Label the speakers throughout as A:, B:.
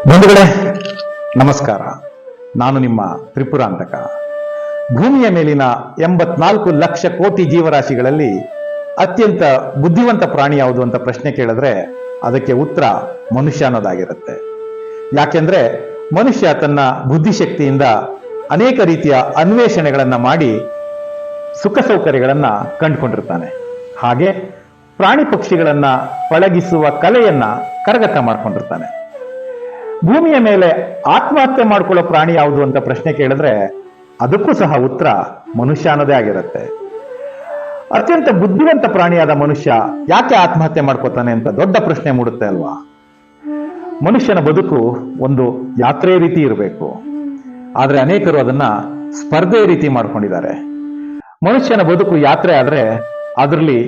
A: ಬಂಧುಗಳೇ, ನಮಸ್ಕಾರ. ನಾನು ನಿಮ್ಮ ತ್ರಿಪುರಾಂತಕ. ಭೂಮಿಯ ಮೇಲಿನ ಎಂಬತ್ನಾಲ್ಕು ಲಕ್ಷ ಕೋಟಿ ಜೀವರಾಶಿಗಳಲ್ಲಿ ಅತ್ಯಂತ ಬುದ್ಧಿವಂತ ಪ್ರಾಣಿ ಯಾವುದು ಅಂತ ಪ್ರಶ್ನೆ ಕೇಳಿದ್ರೆ ಅದಕ್ಕೆ ಉತ್ತರ ಮನುಷ್ಯ ಅನ್ನೋದಾಗಿರುತ್ತೆ. ಯಾಕೆಂದ್ರೆ ಮನುಷ್ಯ ತನ್ನ ಬುದ್ಧಿಶಕ್ತಿಯಿಂದ ಅನೇಕ ರೀತಿಯ ಅನ್ವೇಷಣೆಗಳನ್ನ ಮಾಡಿ ಸುಖ ಸೌಕರ್ಯಗಳನ್ನ ಕಂಡುಕೊಂಡಿರ್ತಾನೆ. ಹಾಗೆ ಪ್ರಾಣಿ ಪಕ್ಷಿಗಳನ್ನ ಪಳಗಿಸುವ ಕಲೆಯನ್ನ ಕರಗತ ಮಾಡ್ಕೊಂಡಿರ್ತಾನೆ. ಭೂಮಿಯ ಮೇಲೆ ಆತ್ಮಹತ್ಯೆ ಮಾಡ್ಕೊಳ್ಳೋ ಪ್ರಾಣಿ ಯಾವುದು ಅಂತ ಪ್ರಶ್ನೆ ಕೇಳಿದ್ರೆ ಅದಕ್ಕೂ ಸಹ ಉತ್ತರ ಮನುಷ್ಯ ಅನ್ನೋದೇ ಆಗಿರುತ್ತೆ. ಅತ್ಯಂತ ಬುದ್ಧಿವಂತ ಪ್ರಾಣಿಯಾದ ಮನುಷ್ಯ ಯಾಕೆ ಆತ್ಮಹತ್ಯೆ ಮಾಡ್ಕೋತಾನೆ ಅಂತ ದೊಡ್ಡ ಪ್ರಶ್ನೆ ಮೂಡುತ್ತೆ ಅಲ್ವಾ? ಮನುಷ್ಯನ ಬದುಕು ಒಂದು ಯಾತ್ರೆ ರೀತಿ ಇರಬೇಕು. ಆದರೆ ಅನೇಕರು ಅದನ್ನ ಸ್ಪರ್ಧೆ ರೀತಿ ಮಾಡ್ಕೊಂಡಿದ್ದಾರೆ. ಮನುಷ್ಯನ ಬದುಕು ಯಾತ್ರೆ ಆದರೆ ಅದರಲ್ಲಿ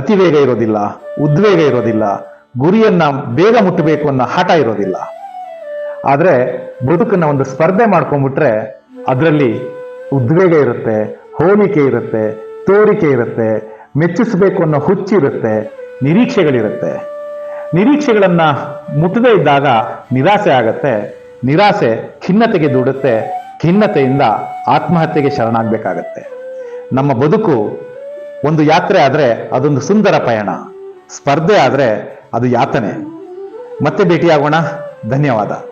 A: ಅತಿವೇಗ ಇರೋದಿಲ್ಲ, ಉದ್ವೇಗ ಇರೋದಿಲ್ಲ, ಗುರಿಯನ್ನ ಬೇಗ ಮುಟ್ಟಬೇಕು ಅನ್ನೋ ಹಠ ಇರೋದಿಲ್ಲ. ಆದ್ರೆ ಬದುಕನ್ನ ಒಂದು ಸ್ಪರ್ಧೆ ಮಾಡ್ಕೊಂಡ್ಬಿಟ್ರೆ ಅದರಲ್ಲಿ ಉದ್ವೇಗ ಇರುತ್ತೆ, ಹೋಲಿಕೆ ಇರುತ್ತೆ, ತೋರಿಕೆ ಇರುತ್ತೆ, ಮೆಚ್ಚಿಸಬೇಕು ಅನ್ನೋ ಹುಚ್ಚಿರುತ್ತೆ ನಿರೀಕ್ಷೆಗಳಿರುತ್ತೆ. ನಿರೀಕ್ಷೆಗಳನ್ನ ಮುಟ್ಟದೇ ಇದ್ದಾಗ ನಿರಾಸೆ ಆಗತ್ತೆ, ನಿರಾಸೆ ಖಿನ್ನತೆಗೆ ದೂಡುತ್ತೆ, ಖಿನ್ನತೆಯಿಂದ ಆತ್ಮಹತ್ಯೆಗೆ ಶರಣಾಗಬೇಕಾಗತ್ತೆ. ನಮ್ಮ ಬದುಕು ಒಂದು ಯಾತ್ರೆ ಆದರೆ ಅದೊಂದು ಸುಂದರ ಪಯಣ, ಸ್ಪರ್ಧೆ ಆದರೆ ಅದು ಯಾತನೆ. ಮತ್ತೆ ಭೇಟಿಯಾಗೋಣ, ಧನ್ಯವಾದ.